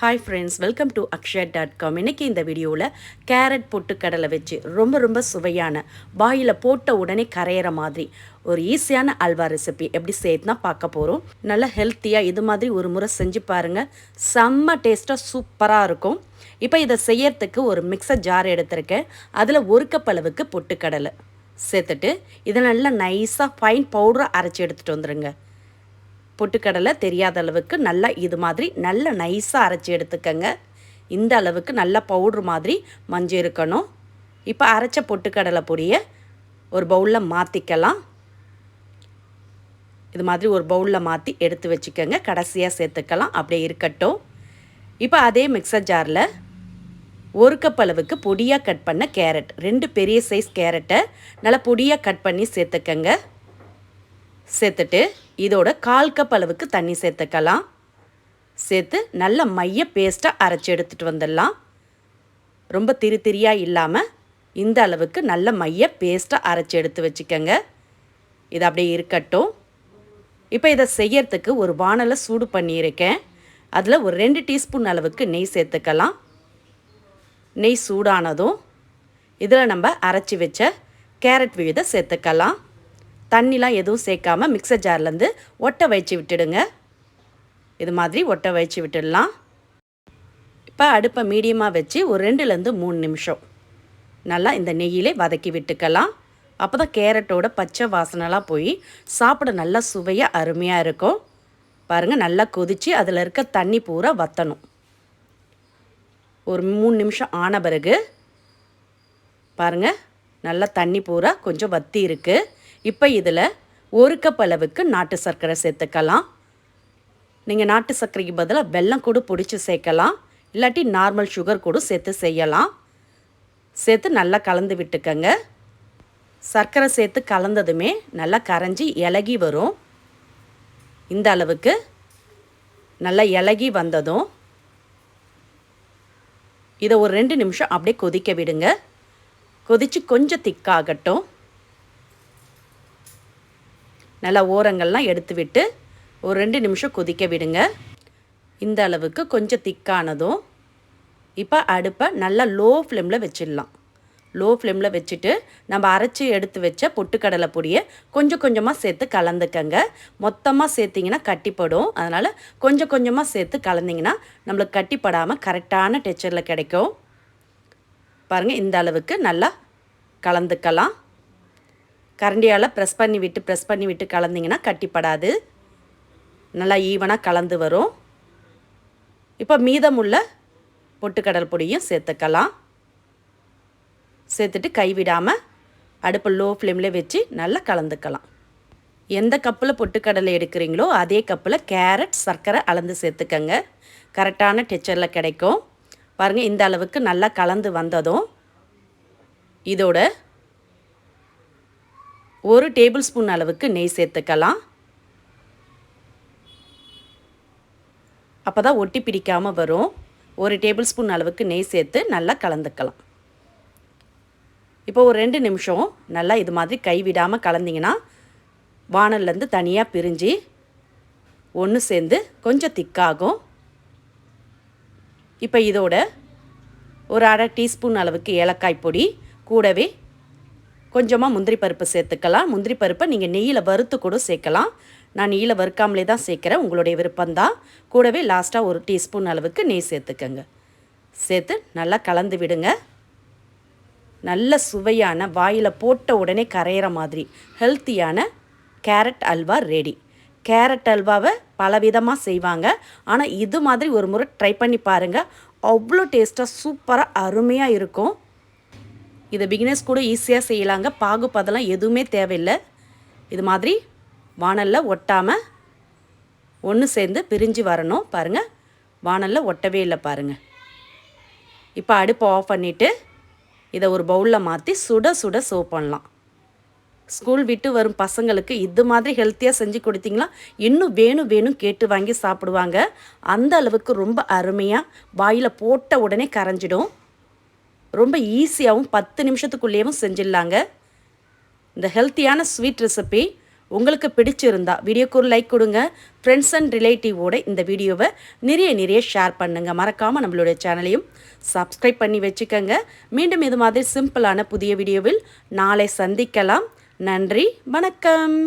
Hi friends welcome to Akshaya dot com இன்றைக்கி இந்த வீடியோவில் கேரட் பொட்டுக்கடலை வச்சு ரொம்ப ரொம்ப சுவையான வாயில் போட்ட உடனே கரையிற மாதிரி ஒரு ஈஸியான அல்வா ரெசிபி எப்படி செய்யுதுனா பார்க்க போகிறோம் நல்லா ஹெல்த்தியாக இது மாதிரி ஒரு முறை செஞ்சு பாருங்கள் செம்ம டேஸ்ட்டாக சூப்பராக இருக்கும். இப்போ இதை செய்யறதுக்கு ஒரு மிக்சர் ஜார் எடுத்திருக்கேன். அதில் ஒரு கப் அளவுக்கு பொட்டுக்கடலை சேர்த்துட்டு இதை நல்லா நைஸாக ஃபைன் பவுடரை அரைச்சி எடுத்துகிட்டு வந்துடுங்க பொட்டுக்கடலை தெரியாத அளவுக்கு நல்லா இது மாதிரி நல்ல நைஸாக அரைச்சி எடுத்துக்கங்க. இந்த அளவுக்கு நல்ல பவுட்ரு மாதிரி மஞ்சள் இருக்கணும். இப்போ அரைச்ச பொட்டுக்கடலை பொடியை ஒரு பவுலில் மாற்றிக்கலாம் இது மாதிரி ஒரு பவுலில் மாற்றி எடுத்து வச்சுக்கோங்க. கடைசியாக சேர்த்துக்கலாம். அப்படியே இருக்கட்டும். இப்போ அதே மிக்சர் ஜாரில் ஒரு கப் அளவுக்கு பொடியாக கட் பண்ண கேரட் ரெண்டு பெரிய சைஸ் கேரட்டை நல்லா பொடியாக கட் பண்ணி சேர்த்துக்கங்க. சேர்த்துட்டு இதோட கால் கப் அளவுக்கு தண்ணி சேர்த்துக்கலாம். சேர்த்து நல்ல மைய பேஸ்ட்டாக அரைச்சி எடுத்துகிட்டு வந்துடலாம். ரொம்ப திரி திரியாக இல்லாமல் இந்த அளவுக்கு நல்ல மைய பேஸ்ட்டாக அரைச்சி எடுத்து வச்சுக்கோங்க. இது அப்படியே இருக்கட்டும். இப்போ இதை செய்யறதுக்கு ஒரு வானலை சூடு பண்ணியிருக்கேன். அதில் ஒரு ரெண்டு டீஸ்பூன் அளவுக்கு நெய் சேர்த்துக்கலாம். நெய் சூடானதும் இதில் நம்ம அரைச்சி வச்ச கேரட் விழுதை சேர்த்துக்கலாம். தண்ணிலாம் எதுவும் சேர்க்காம மிக்சர் ஜார்லேருந்து ஒட்டை வச்சு விட்டுடுங்க. இது மாதிரி ஒட்டை வச்சு விட்டுடலாம். இப்போ அடுப்பை மீடியமாக வச்சு ஒரு ரெண்டுலேருந்து மூணு நிமிஷம். நல்லா இந்த நெய்யிலே வதக்கி விட்டுக்கலாம். அப்போ தான் கேரட்டோட பச்சை வாசனைலாம் போய் சாப்பிட நல்லா சுவையாக அருமையாக இருக்கும். பாருங்கள் நல்லா கொதித்து அதில் இருக்க தண்ணி பூரா வற்றணும் ஒரு மூணு நிமிஷம் ஆன பிறகு பாருங்கள் நல்லா தண்ணி பூரா கொஞ்சம் வத்தி இருக்குது இப்போ இதில் ஒரு கப் அளவுக்கு நாட்டு சர்க்கரை சேர்த்துக்கலாம். நீங்கள் நாட்டு சர்க்கரைக்கு பதிலாக வெல்லம் கூட பிடிச்சி சேர்க்கலாம். இல்லாட்டி நார்மல் சுகர் கூட சேர்த்து செய்யலாம். சேர்த்து நல்லா கலந்து விட்டுக்கங்க. சர்க்கரை சேர்த்து கலந்ததுமே நல்லா கரைஞ்சி இலகி வரும். இந்த அளவுக்கு நல்லா இலகி வந்ததும் இதை ஒரு ரெண்டு நிமிஷம் அப்படியே கொதிக்க விடுங்க. கொதித்து கொஞ்சம் திக்காகட்டும் நல்லா ஓரங்கள்லாம் எடுத்து விட்டு ஒரு ரெண்டு நிமிஷம் கொதிக்க விடுங்க. இந்த அளவுக்கு கொஞ்சம் திக்கானதும் இப்போ அடுப்பை நல்லா லோ ஃப்ளேமில் வச்சிடலாம். லோ ஃப்ளேமில் வச்சுட்டு நம்ம அரைச்சி எடுத்து வச்ச பொட்டுக்கடலை பொடியை கொஞ்சம் கொஞ்சமாக சேர்த்து கலந்துக்கங்க. மொத்தமாக சேர்த்திங்கன்னா கட்டிப்படும். அதனால் கொஞ்சம் கொஞ்சமாக சேர்த்து கலந்திங்கன்னா நம்மளுக்கு கட்டிப்படாமல் கரெக்டான டெக்சரில் கிடைக்கும். பாருங்கள் இந்த அளவுக்கு நல்லா கலந்துக்கலாம். கரண்டியால் ப்ரெஸ் பண்ணி விட்டு ப்ரெஸ் பண்ணி விட்டு கலந்திங்கன்னா கட்டிப்படாது. நல்லா ஈவனாக கலந்து வரும். இப்போ மீதமுள்ள பொட்டுக்கடல் பொடியும் சேர்த்துக்கலாம். சேர்த்துட்டு கைவிடாமல் அடுப்பு லோ ஃப்ளேமில் வச்சு நல்லா கலந்துக்கலாம். எந்த கப்பில் பொட்டுக்கடலை எடுக்கிறீங்களோ அதே கப்பில் கேரட் சர்க்கரை அளந்து சேர்த்துக்கங்க. கரெக்டான டெக்சரில் கிடைக்கும். பாருங்கள் இந்த அளவுக்கு நல்லா கலந்து வந்ததும் இதோட ஒரு டேபிள் ஸ்பூன் அளவுக்கு நெய் சேர்த்துக்கலாம். அப்போ தான் ஒட்டி பிடிக்காமல் வரும். ஒரு டேபிள் ஸ்பூன் அளவுக்கு நெய் சேர்த்து நல்லா கலந்துக்கலாம். இப்போ ஒரு ரெண்டு நிமிஷம் நல்லா இது மாதிரி கைவிடாமல் கலந்திங்கன்னா வானல்லேருந்து தனியாக பிரிஞ்சு ஒன்று சேர்ந்து கொஞ்சம் திக்காகும். இப்போ இதோட ஒரு அரை டீஸ்பூன் அளவுக்கு ஏலக்காய் பொடி கூடவே கொஞ்சமாக முந்திரி பருப்பு சேர்த்துக்கலாம். முந்திரி பருப்பை நீங்கள் நெய்யில் வறுத்து கூட சேர்க்கலாம். நான் நெய்யில் வறுக்காமலே தான் சேர்க்குறேன். உங்களுடைய விருப்பம்தான். கூடவே லாஸ்ட்டாக ஒரு டீஸ்பூன் அளவுக்கு நெய் சேர்த்துக்கோங்க. சேர்த்து நல்லா கலந்து விடுங்க. நல்ல சுவையான வாயில் போட்ட உடனே கரையிற மாதிரி ஹெல்த்தியான கேரட் அல்வா ரெடி கேரட் அல்வாவை பலவிதமாக செய்வாங்க. ஆனால் இது மாதிரி ஒரு முறை ட்ரை பண்ணி பாருங்கள் அவ்வளோ டேஸ்ட்டாக சூப்பராக அருமையாக இருக்கும். இதை பிகினர்ஸ் கூட ஈஸியாக செய்யலாங்க. பாகுபதெல்லாம் எதுவுமே தேவையில்லை. இது மாதிரி வானலில் ஒட்டாமல் ஒன்று சேர்ந்து பிரிஞ்சு வரணும் பாருங்கள் வானலில் ஒட்டவே இல்லை பாருங்கள் இப்போ அடுப்பை ஆஃப் பண்ணிவிட்டு இதை ஒரு பவுலில் மாற்றி சுட சுட சோ பண்ணலாம். ஸ்கூல் விட்டு வரும் பசங்களுக்கு இது மாதிரி ஹெல்த்தியாக செஞ்சு கொடுத்தீங்களா இன்னும் வேணும் வேணும் கேட்டு வாங்கி சாப்பிடுவாங்க. அந்த அளவுக்கு ரொம்ப அருமையாக வாயில் போட்ட உடனே கரைஞ்சிடும். ரொம்ப ஈஸியாகவும் பத்து நிமிஷத்துக்குள்ளேயும் செஞ்சிடலாங்க. இந்த ஹெல்த்தியான ஸ்வீட் ரெசிபி உங்களுக்கு பிடிச்சிருந்தா வீடியோக்கு ஒரு லைக் கொடுங்க. ஃப்ரெண்ட்ஸ் அண்ட் ரிலேட்டிவோட இந்த வீடியோவை நிறைய நிறைய ஷேர் பண்ணுங்கள் மறக்காமல் நம்மளுடைய சேனலையும் சப்ஸ்கிரைப் பண்ணி வச்சுக்கோங்க. மீண்டும் இது மாதிரி சிம்பிளான புதிய வீடியோவில் நாளை சந்திக்கலாம். நன்றி வணக்கம்.